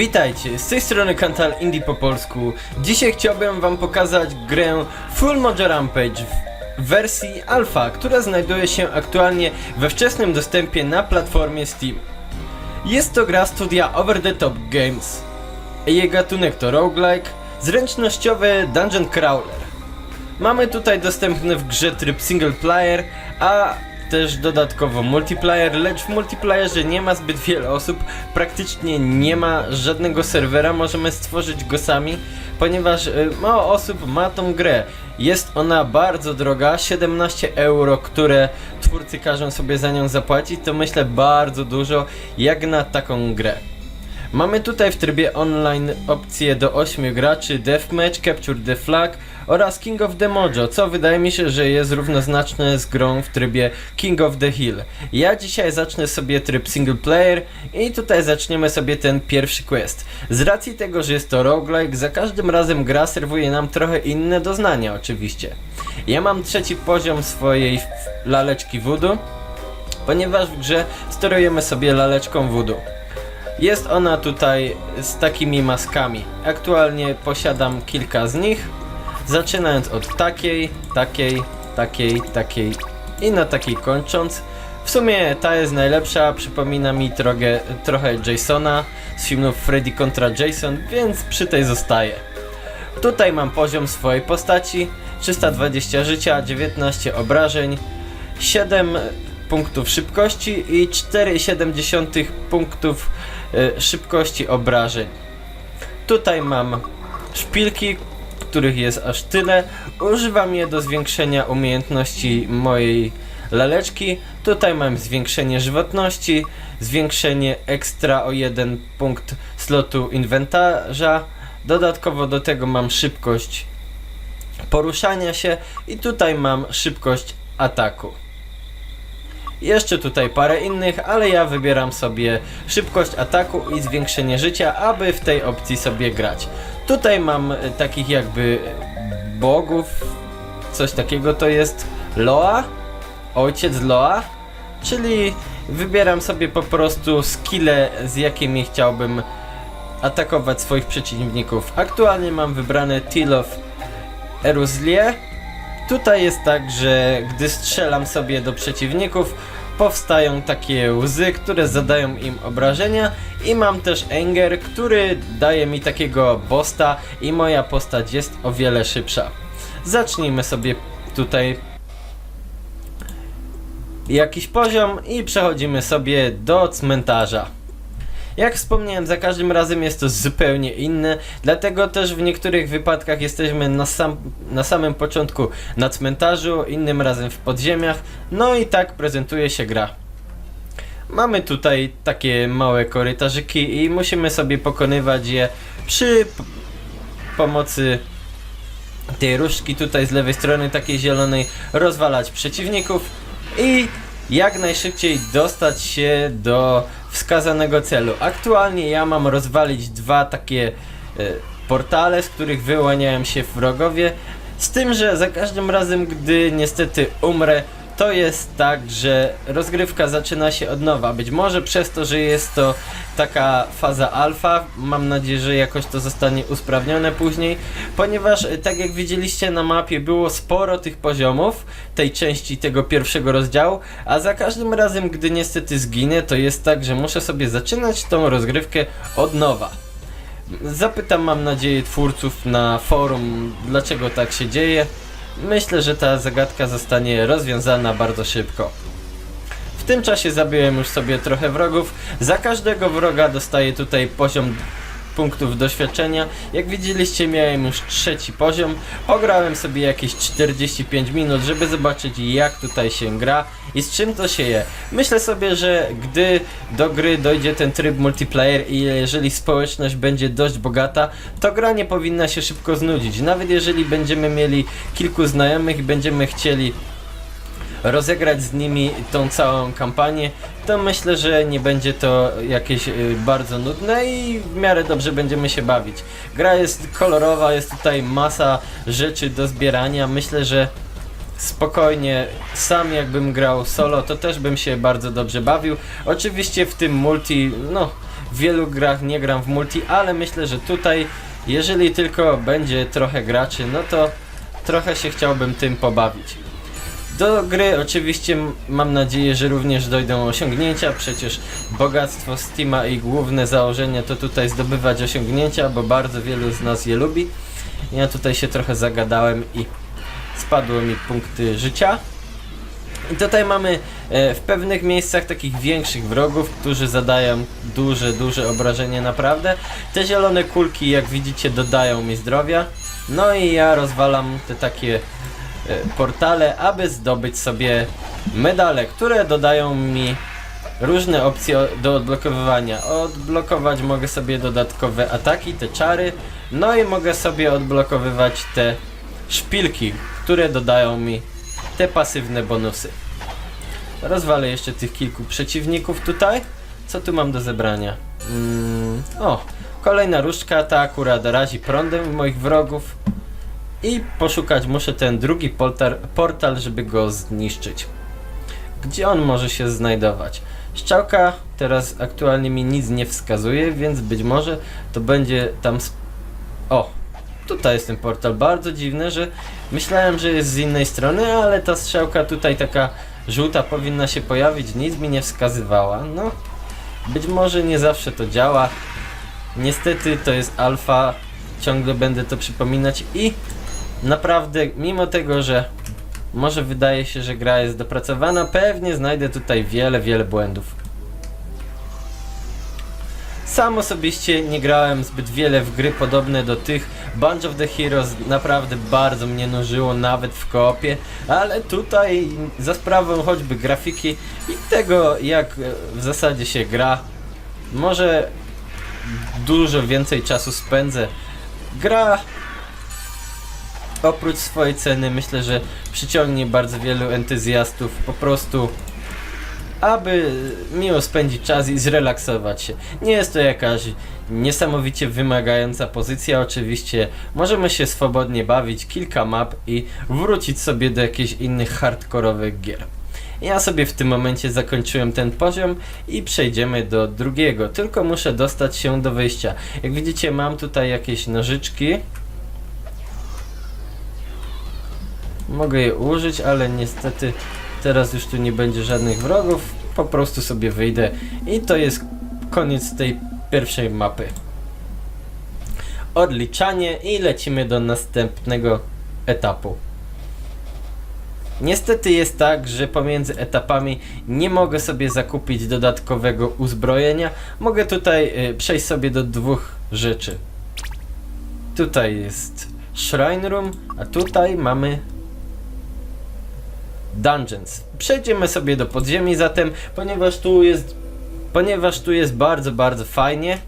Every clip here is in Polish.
Witajcie, z tej strony Kantal Indie po polsku. Dzisiaj chciałbym wam pokazać grę Full Mojo Rampage w wersji alpha, która znajduje się aktualnie we wczesnym dostępie na platformie Steam. Jest to gra studia Over the Top Games. Jej gatunek to roguelike, zręcznościowy dungeon crawler. Mamy tutaj dostępny w grze tryb single player, a też dodatkowo multiplayer, lecz w multiplayerze nie ma zbyt wiele osób, praktycznie nie ma żadnego serwera, możemy stworzyć go sami, ponieważ y, mało osób ma tą grę. Jest ona bardzo droga, 17 euro, które twórcy każą sobie za nią zapłacić, to myślę bardzo dużo jak na taką grę. Mamy tutaj w trybie online opcje do 8 graczy, Deathmatch, Capture the Flag oraz King of the Mojo, co wydaje mi się, że jest równoznaczne z grą w trybie King of the Hill. Ja dzisiaj zacznę sobie tryb single player i tutaj zaczniemy sobie ten pierwszy quest. Z racji tego, że jest to roguelike, za każdym razem gra serwuje nam trochę inne doznania oczywiście. Ja mam trzeci poziom swojej laleczki voodoo, ponieważ w grze sterujemy sobie laleczką voodoo. Jest ona tutaj z takimi maskami. Aktualnie posiadam kilka z nich. Zaczynając od takiej, takiej, takiej, takiej i na takiej kończąc. W sumie ta jest najlepsza, przypomina mi trochę, trochę Jasona z filmów Freddy kontra Jason, więc przy tej zostaję. Tutaj mam poziom swojej postaci, 320 życia, 19 obrażeń, 7 punktów szybkości i 4,7 punktów szybkości obrażeń. Tutaj mam szpilki, których jest aż tyle. Używam je do zwiększenia umiejętności mojej laleczki. Tutaj mam zwiększenie żywotności, zwiększenie ekstra o jeden punkt slotu inwentarza. Dodatkowo do tego mam szybkość poruszania się i tutaj mam szybkość ataku. Jeszcze tutaj parę innych, ale ja wybieram sobie szybkość ataku i zwiększenie życia, aby w tej opcji sobie grać. Tutaj mam e, takich jakby bogów, coś takiego to jest Loa, ojciec Loa, czyli wybieram sobie po prostu skille, z jakimi chciałbym atakować swoich przeciwników. Aktualnie mam wybrane Till of Eruzlie, Tutaj jest tak, że gdy strzelam sobie do przeciwników, powstają takie łzy, które zadają im obrażenia i mam też Anger, który daje mi takiego bosta i moja postać jest o wiele szybsza. Zacznijmy sobie tutaj jakiś poziom i przechodzimy sobie do cmentarza. Jak wspomniałem, za każdym razem jest to zupełnie inne, dlatego też w niektórych wypadkach jesteśmy na, sam, na samym początku na cmentarzu, innym razem w podziemiach, no i tak prezentuje się gra. Mamy tutaj takie małe korytarzyki i musimy sobie pokonywać je przy pomocy tej różdżki tutaj z lewej strony, takiej zielonej, rozwalać przeciwników i jak najszybciej dostać się do wskazanego celu. Aktualnie ja mam rozwalić dwa takie e, portale, z których wyłaniają się wrogowie, z tym, że za każdym razem, gdy niestety umrę, to jest tak, że rozgrywka zaczyna się od nowa. Być może przez to, że jest to taka faza alfa, mam nadzieję, że jakoś to zostanie usprawnione później, ponieważ e, tak jak widzieliście na mapie było sporo tych poziomów, tej części tego pierwszego rozdziału, a za każdym razem, gdy niestety zginę, to jest tak, że muszę sobie zaczynać tą rozgrywkę od nowa. Zapytam, mam nadzieję, twórców na forum, dlaczego tak się dzieje. Myślę, że ta zagadka zostanie rozwiązana bardzo szybko. W tym czasie zabiłem już sobie trochę wrogów. Za każdego wroga dostaję tutaj poziom punktów doświadczenia. Jak widzieliście miałem już trzeci poziom. Pograłem sobie jakieś 45 minut, żeby zobaczyć jak tutaj się gra i z czym to się je. Myślę sobie, że gdy do gry dojdzie ten tryb multiplayer i jeżeli społeczność będzie dość bogata, to gra nie powinna się szybko znudzić. Nawet jeżeli będziemy mieli kilku znajomych i będziemy chcieli rozegrać z nimi tą całą kampanię, to myślę, że nie będzie to jakieś y, bardzo nudne i w miarę dobrze będziemy się bawić. Gra jest kolorowa, jest tutaj masa rzeczy do zbierania. Myślę, że spokojnie, sam jakbym grał solo, to też bym się bardzo dobrze bawił. Oczywiście w tym multi, no w wielu grach nie gram w multi, ale myślę, że tutaj, jeżeli tylko będzie trochę graczy, no to trochę się chciałbym tym pobawić. Do gry oczywiście mam nadzieję, że również dojdą osiągnięcia, przecież bogactwo Steama i główne założenie to tutaj zdobywać osiągnięcia, bo bardzo wielu z nas je lubi. Ja tutaj się trochę zagadałem i spadły mi punkty życia. I tutaj mamy e, w pewnych miejscach takich większych wrogów, którzy zadają duże, duże obrażenie naprawdę. Te zielone kulki, jak widzicie, dodają mi zdrowia. No i ja rozwalam te takie portale, aby zdobyć sobie medale, które dodają mi różne opcje do odblokowywania. Odblokować mogę sobie dodatkowe ataki, te czary, no i mogę sobie odblokowywać te szpilki, które dodają mi te pasywne bonusy. Rozwalę jeszcze tych kilku przeciwników tutaj. Co tu mam do zebrania? Mm, o, kolejna różdżka, ta akurat razi prądem moich wrogów. I poszukać muszę ten drugi portal, portal, żeby go zniszczyć. Gdzie on może się znajdować? Szczałka teraz aktualnie mi nic nie wskazuje, więc być może to będzie tam... O, tutaj jest ten portal. Bardzo dziwne, że myślałem, że jest z innej strony, ale ta strzałka tutaj taka żółta powinna się pojawić, nic mi nie wskazywała. No, być może nie zawsze to działa. Niestety to jest alfa, ciągle będę to przypominać i naprawdę, mimo tego, że może wydaje się, że gra jest dopracowana, pewnie znajdę tutaj wiele, wiele błędów. Sam osobiście nie grałem zbyt wiele w gry podobne do tych. Bunch of the Heroes naprawdę bardzo mnie nużyło, nawet w koopie, ale tutaj za sprawą choćby grafiki i tego jak w zasadzie się gra, może dużo więcej czasu spędzę. Gra oprócz swojej ceny myślę, że przyciągnie bardzo wielu entuzjastów po prostu aby miło spędzić czas i zrelaksować się. Nie jest to jakaś niesamowicie wymagająca pozycja, oczywiście możemy się swobodnie bawić kilka map i wrócić sobie do jakichś innych hardkorowych gier. Ja sobie w tym momencie zakończyłem ten poziom i przejdziemy do drugiego, tylko muszę dostać się do wyjścia. Jak widzicie mam tutaj jakieś nożyczki. Mogę je użyć, ale niestety teraz już tu nie będzie żadnych wrogów. Po prostu sobie wyjdę i to jest koniec tej pierwszej mapy. Odliczanie i lecimy do następnego etapu. Niestety jest tak, że pomiędzy etapami nie mogę sobie zakupić dodatkowego uzbrojenia. Mogę tutaj y, przejść sobie do dwóch rzeczy. Tutaj jest Shrine Room, a tutaj mamy Dungeons. Przejdziemy sobie do podziemi zatem, ponieważ tu jest ponieważ tu jest bardzo, bardzo fajnie.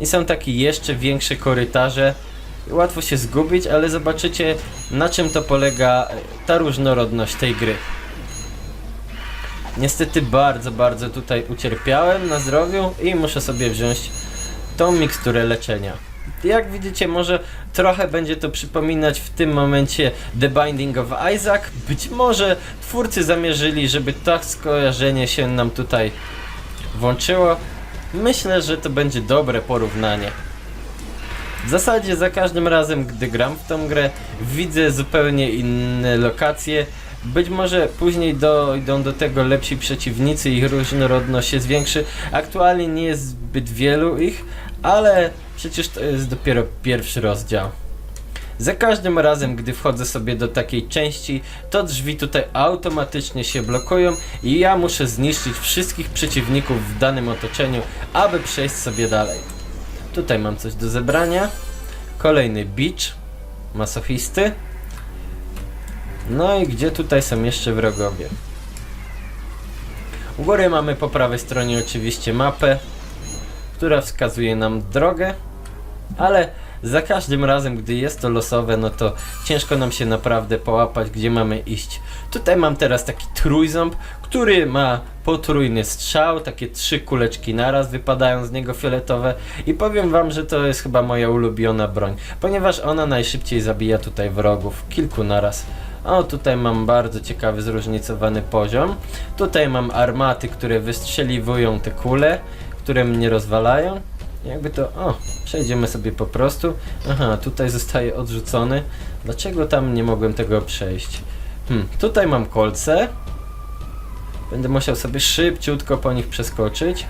I są takie jeszcze większe korytarze. Łatwo się zgubić, ale zobaczycie na czym to polega e, ta różnorodność tej gry. Niestety bardzo, bardzo tutaj ucierpiałem na zdrowiu i muszę sobie wziąć tą miksturę leczenia. Jak widzicie, może trochę będzie to przypominać w tym momencie The Binding of Isaac. Być może twórcy zamierzyli, żeby to skojarzenie się nam tutaj włączyło. Myślę, że to będzie dobre porównanie. W zasadzie za każdym razem, gdy gram w tą grę, widzę zupełnie inne lokacje. Być może później dojdą do tego lepsi przeciwnicy, ich różnorodność się zwiększy. Aktualnie nie jest zbyt wielu ich, ale przecież to jest dopiero pierwszy rozdział. Za każdym razem, gdy wchodzę sobie do takiej części, to drzwi tutaj automatycznie się blokują i ja muszę zniszczyć wszystkich przeciwników w danym otoczeniu, aby przejść sobie dalej. Tutaj mam coś do zebrania. Kolejny beach masochisty. No i gdzie tutaj są jeszcze wrogowie? U góry mamy po prawej stronie oczywiście mapę, która wskazuje nam drogę, ale za każdym razem, gdy jest to losowe, no to ciężko nam się naprawdę połapać, gdzie mamy iść. Tutaj mam teraz taki trójząb, który ma potrójny strzał, takie trzy kuleczki naraz wypadają z niego fioletowe i powiem wam, że to jest chyba moja ulubiona broń, ponieważ ona najszybciej zabija tutaj wrogów, kilku naraz. O, tutaj mam bardzo ciekawy, zróżnicowany poziom. Tutaj mam armaty, które wystrzeliwują te kule, które mnie rozwalają. Jakby to... O, przejdziemy sobie po prostu. Aha, tutaj zostaje odrzucony. Dlaczego tam nie mogłem tego przejść? Hmm, tutaj mam kolce. Będę musiał sobie szybciutko po nich przeskoczyć.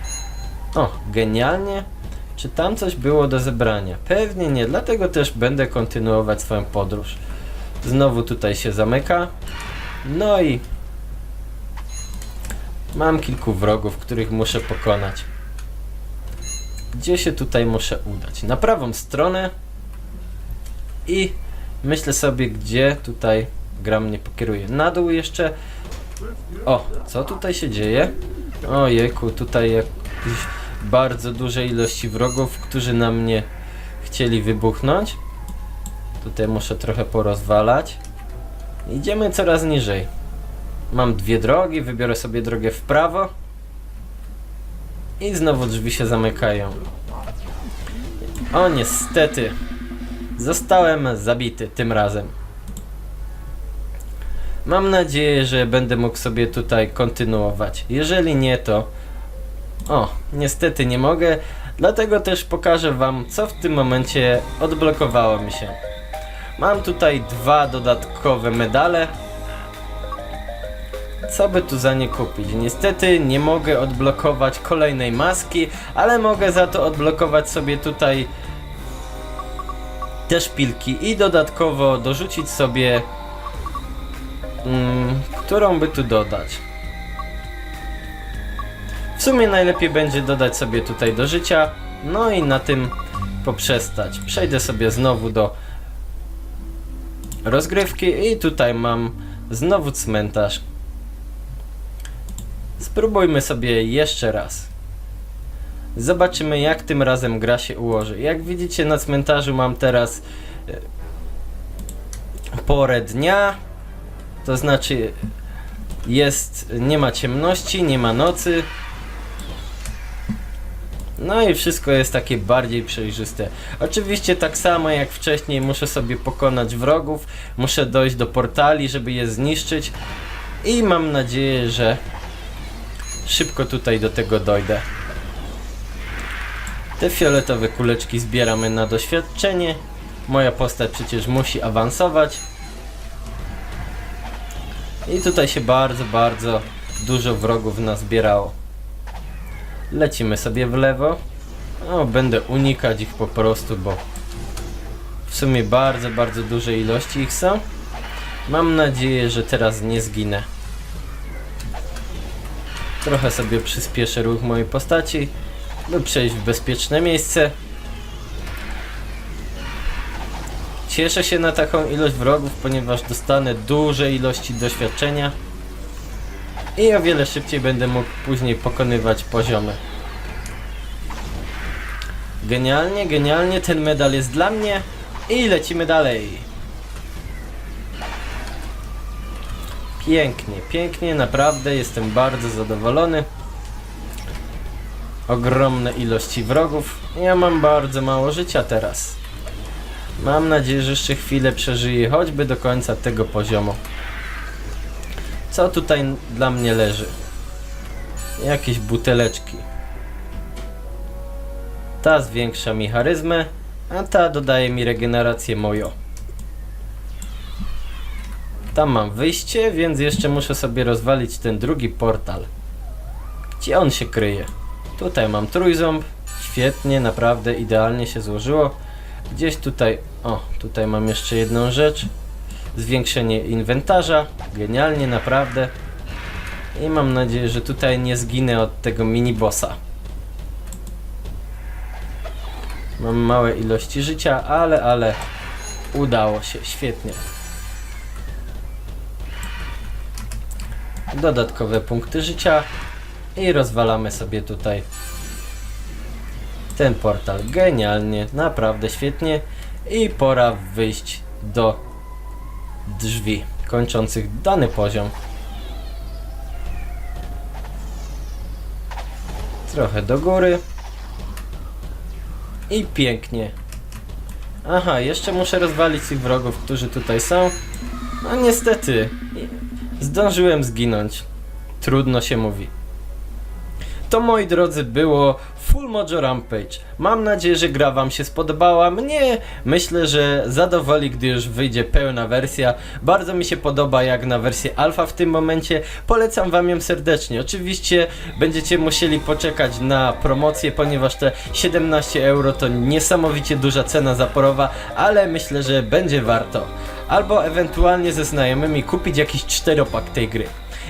O, genialnie. Czy tam coś było do zebrania? Pewnie nie, dlatego też będę kontynuować swoją podróż. Znowu tutaj się zamyka. No i mam kilku wrogów, których muszę pokonać. Gdzie się tutaj muszę udać? Na prawą stronę i myślę sobie, gdzie tutaj gra mnie pokieruje. Na dół jeszcze. O, co tutaj się dzieje? Ojejku, tutaj jakieś bardzo duże ilości wrogów, którzy na mnie chcieli wybuchnąć. Tutaj muszę trochę porozwalać. Idziemy coraz niżej. Mam dwie drogi, wybiorę sobie drogę w prawo. I znowu drzwi się zamykają. O niestety. Zostałem zabity tym razem. Mam nadzieję, że będę mógł sobie tutaj kontynuować. Jeżeli nie, to. O, niestety nie mogę. Dlatego też pokażę Wam, co w tym momencie odblokowało mi się. Mam tutaj dwa dodatkowe medale. Co by tu za nie kupić? Niestety nie mogę odblokować kolejnej maski, ale mogę za to odblokować sobie tutaj te szpilki i dodatkowo dorzucić sobie mm, którą by tu dodać. W sumie najlepiej będzie dodać sobie tutaj do życia, no i na tym poprzestać. Przejdę sobie znowu do rozgrywki i tutaj mam znowu cmentarz. Spróbujmy sobie jeszcze raz. Zobaczymy jak tym razem gra się ułoży. Jak widzicie na cmentarzu mam teraz e, porę dnia, to znaczy jest, nie ma ciemności, nie ma nocy. No i wszystko jest takie bardziej przejrzyste. Oczywiście tak samo jak wcześniej muszę sobie pokonać wrogów, muszę dojść do portali, żeby je zniszczyć i mam nadzieję, że szybko tutaj do tego dojdę. Te fioletowe kuleczki zbieramy na doświadczenie. Moja postać przecież musi awansować. I tutaj się bardzo, bardzo dużo wrogów nazbierało. Lecimy sobie w lewo. O, będę unikać ich po prostu, bo w sumie bardzo, bardzo duże ilości ich są. Mam nadzieję, że teraz nie zginę. Trochę sobie przyspieszę ruch mojej postaci, by przejść w bezpieczne miejsce. Cieszę się na taką ilość wrogów, ponieważ dostanę duże ilości doświadczenia i o wiele szybciej będę mógł później pokonywać poziomy. Genialnie, genialnie, ten medal jest dla mnie i lecimy dalej. Pięknie, pięknie, naprawdę jestem bardzo zadowolony. Ogromne ilości wrogów. Ja mam bardzo mało życia teraz. Mam nadzieję, że jeszcze chwilę przeżyję, choćby do końca tego poziomu. Co tutaj dla mnie leży? Jakieś buteleczki. Ta zwiększa mi charyzmę, a ta dodaje mi regenerację mojo. Tam mam wyjście, więc jeszcze muszę sobie rozwalić ten drugi portal. Gdzie on się kryje? Tutaj mam trójząb. Świetnie, naprawdę idealnie się złożyło. Gdzieś tutaj, o, tutaj mam jeszcze jedną rzecz. Zwiększenie inwentarza. Genialnie, naprawdę. I mam nadzieję, że tutaj nie zginę od tego mini bossa. Mam małe ilości życia, ale, ale udało się, świetnie. Dodatkowe punkty życia i rozwalamy sobie tutaj ten portal. Genialnie, naprawdę świetnie i pora wyjść do drzwi kończących dany poziom. Trochę do góry. I pięknie. Aha, jeszcze muszę rozwalić tych wrogów, którzy tutaj są. No niestety, zdążyłem zginąć. Trudno się mówi. To moi drodzy było Full Mojo Rampage. Mam nadzieję, że gra wam się spodobała. Mnie myślę, że zadowoli, gdy już wyjdzie pełna wersja. Bardzo mi się podoba jak na wersję alfa w tym momencie. Polecam wam ją serdecznie. Oczywiście będziecie musieli poczekać na promocję, ponieważ te 17 euro to niesamowicie duża cena zaporowa, ale myślę, że będzie warto. Albo ewentualnie ze znajomymi kupić jakiś czteropak tej gry.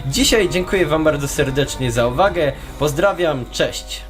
Dzisiaj dziękuję Wam bardzo serdecznie za uwagę. Pozdrawiam, cześć.